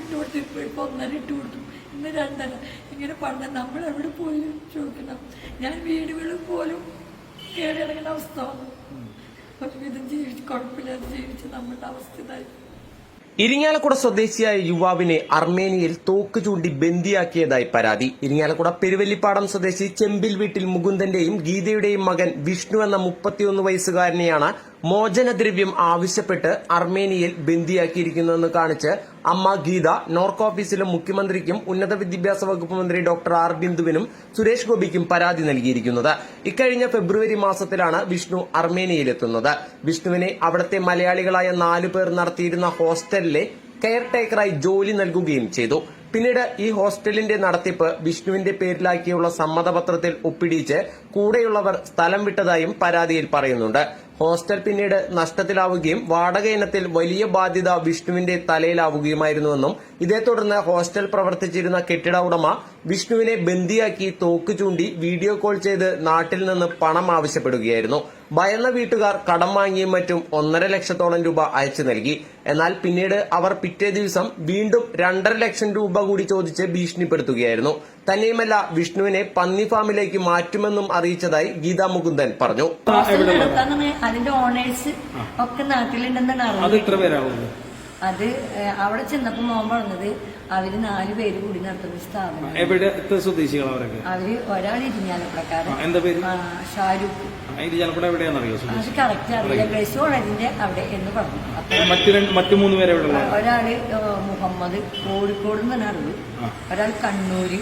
ഇട്ട് കൊടുത്തു ഇപ്പൊ ഇപ്പോൾ ഒന്നര ഇട്ട് കൊടുത്തു ഇന്ന് രണ്ടര ഇങ്ങനെ പണ്ട് നമ്മൾ എവിടെ പോയി ചോദിക്കണം. ഞാൻ വീടുകളിൽ പോലും കേടിറങ്ങുന്ന അവസ്ഥ വന്നു. ഒരുവിധം ജീവിച്ച് കുഴപ്പമില്ലാതെ ജീവിച്ച് നമ്മളുടെ അവസ്ഥ ഇതായി. ഇരിങ്ങാലക്കുട സ്വദേശിയായ യുവാവിനെ അർമേനിയയിൽ തോക്ക് ചൂണ്ടി ബന്ദിയാക്കിയതായി പരാതി. ഇരിങ്ങാലക്കുട പെരുവല്ലിപ്പാടം സ്വദേശി ചെമ്പിൽ വീട്ടിൽ മുകുന്ദന്റെയും ഗീതയുടെയും മകൻ വിഷ്ണു എന്ന മുപ്പത്തിയൊന്ന് വയസ്സുകാരനെയാണ് മോചനദ്രവ്യം ആവശ്യപ്പെട്ട് അർമേനിയയിൽ ബന്ദിയാക്കിയിരിക്കുന്നതെന്ന് കാണിച്ച് അമ്മ ഗീത നോർക്ക് ഓഫീസിലും മുഖ്യമന്ത്രിക്കും ഉന്നത വിദ്യാഭ്യാസ വകുപ്പ് മന്ത്രി ഡോക്ടർ ആർ ബിന്ദുവിനും സുരേഷ് ഗോപിക്കും പരാതി നൽകിയിരിക്കുന്നത്. ഇക്കഴിഞ്ഞ ഫെബ്രുവരി മാസത്തിലാണ് വിഷ്ണു അർമേനിയയിലെത്തുന്നത്. വിഷ്ണുവിനെ അവിടത്തെ മലയാളികളായ നാലു പേർ നടത്തിയിരുന്ന ഹോസ്റ്റലിലെ കെയർ ടേക്കറായി ജോലി നൽകുകയും ചെയ്തു. പിന്നീട് ഈ ഹോസ്റ്റലിന്റെ നടത്തിപ്പ് വിഷ്ണുവിന്റെ പേരിലാക്കിയുള്ള സമ്മതപത്രത്തിൽ ഒപ്പിടിച്ച് കൂടെയുള്ളവർ സ്ഥലം വിട്ടതായും പരാതിയിൽ പറയുന്നുണ്ട്. ഹോസ്റ്റൽ പിന്നീട് നഷ്ടത്തിലാവുകയും വാടക ഇനത്തിൽ വലിയ ബാധ്യത വിഷ്ണുവിന്റെ തലയിലാവുകയുമായിരുന്നുവെന്നും ഇതേ തുടർന്ന് ഹോസ്റ്റൽ പ്രവർത്തിച്ചിരുന്ന കെട്ടിട ഉടമ വിഷ്ണുവിനെ ബന്ദിയാക്കി തോക്ക് ചൂണ്ടി വീഡിയോ കോൾ ചെയ്ത് നാട്ടിൽ നിന്ന് പണം ആവശ്യപ്പെടുകയായിരുന്നു. ഭയന്ന വീട്ടുകാർ കടം വാങ്ങിയും മറ്റും ഒന്നര ലക്ഷത്തോളം രൂപ അയച്ചു നൽകി. എന്നാൽ പിന്നീട് അവർ പിറ്റേ ദിവസം വീണ്ടും രണ്ടര ലക്ഷം രൂപ കൂടി ചോദിച്ച് ഭീഷണിപ്പെടുത്തുകയായിരുന്നു. തന്നെയുമല്ല വിഷ്ണുവിനെ പന്നി ഫാമിലേക്ക് മാറ്റുമെന്നും അറിയിച്ചതായി ഗീതാ മുകുന്ദൻ പറഞ്ഞു. അതിന്റെ ഓണേഴ്സ് ഒക്കെ നാട്ടിലുണ്ടെന്നാണ് അത് എത്ര പേരാവുന്നത് അത് അവിടെ ചെന്നപ്പോ മോൻ പറഞ്ഞത് അവർ നാല് പേര് കൂടി നടത്തുന്ന സ്ഥാപനം. എവിടത്തെ സ്വദേശികൾ അവരൊക്കെ? അവർ ഒരാൾ ഇരിഞ്ഞാലപ്പുഴക്കാരൻ. എന്താ പേര്? ഷാരൂഖ്. അത് കറക്റ്റ് അറിയില്ല കോളേജിന്റെ അവിടെ എന്ന് പറഞ്ഞു. മറ്റു രണ്ട് മറ്റു മൂന്ന് പേര് ഒരാൾ മുഹമ്മദ് കോഴിക്കോട് നിന്നാണ് അറിവ്. ഒരാൾ കണ്ണൂര്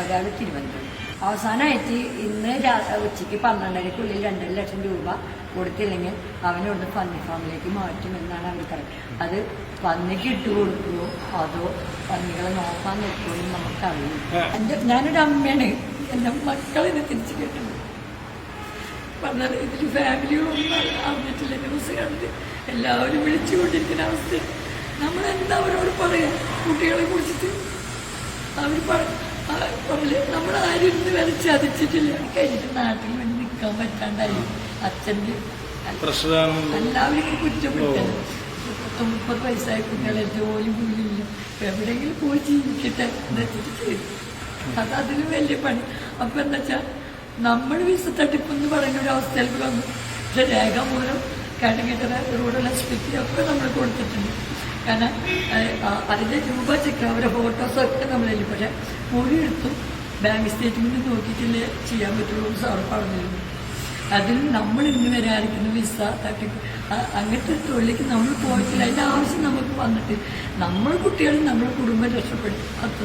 ഒരാൾ ഒരാൾ തിരുവനന്തപുരം. അവസാനമായിട്ട് ഇന്ന് ഉച്ചയ്ക്ക് പന്ത്രണ്ടരക്കുള്ളിൽ രണ്ടര ലക്ഷം രൂപ കൊടുത്തില്ലെങ്കിൽ അവനോട് പന്നി ഫാമിലേക്ക് മാറ്റുമെന്നാണ് അവർ പറയുന്നത്. അത് പന്നിക്ക് ഇട്ട് കൊടുക്കുമോ അതോ പന്നികളെ നോക്കാൻ നോക്കുമോ എന്ന് നമുക്കറിയില്ല. എന്റെ ഞാനൊരു അമ്മയാണ്. എന്റെ മക്കളിനെ തിരിച്ചു കിട്ടുന്നത് പറഞ്ഞാൽ ഇതിൽ ഫാമിലി അറിഞ്ഞിട്ടില്ല ന്യൂസ് കണ്ട് എല്ലാവരും വിളിച്ചുകൊണ്ടിരിക്കുന്ന അവസ്ഥ. നമ്മൾ എന്താ അവരോട് പറയാ? കുട്ടികളെ കുറിച്ചിട്ട് അവർ പറയില്ല നമ്മൾ ആരും ഇന്ന് വരെ ചതിച്ചിട്ടില്ല. കഴിഞ്ഞിട്ട് നാട്ടിൽ വേണ്ടി നിൽക്കാൻ പറ്റാണ്ടായി. അച്ഛന്റെ എല്ലാവരും കുറ്റപ്പെട്ടത് പത്ത് മുപ്പത് വയസ്സായ കുട്ടികളെ ജോലി കൂലിയില്ല എവിടെയെങ്കിലും പോയി ജീവിക്കട്ടെ അത് അതിന് വലിയ പണി. അപ്പൊ എന്താ വെച്ചാൽ നമ്മൾ വിസ തട്ടിപ്പെന്ന് പറയുന്ന ഒരു അവസ്ഥയിലേക്ക് വന്നു. പക്ഷെ രേഖാമൂലം കാട്ടങ്കെട്ടറ റോഡ് ഒക്കെ നമ്മൾ കൊടുത്തിട്ടുണ്ട്. കാരണം അതിന്റെ രൂപ ചെക്ക് അവരുടെ ഫോട്ടോസൊക്കെ നമ്മളതിൽ പക്ഷേ എടുത്തു ബാങ്ക് സ്റ്റേറ്റ്മെന്റ് നോക്കിയിട്ടില്ലേ ചെയ്യാൻ പറ്റുള്ളൂ സാർ പറഞ്ഞിരുന്നു. അതിൽ നമ്മൾ ഇന്ന് വരെ ആയിരിക്കുന്നു വിസ തട്ടിപ്പ് അങ്ങനത്തെ തൊഴിലേക്ക് നമ്മൾ പോയിട്ടില്ല. അതിന്റെ ആവശ്യം നമുക്ക് വന്നിട്ട് നമ്മൾ കുട്ടികളും നമ്മുടെ കുടുംബം രക്ഷപ്പെടും. അത്ര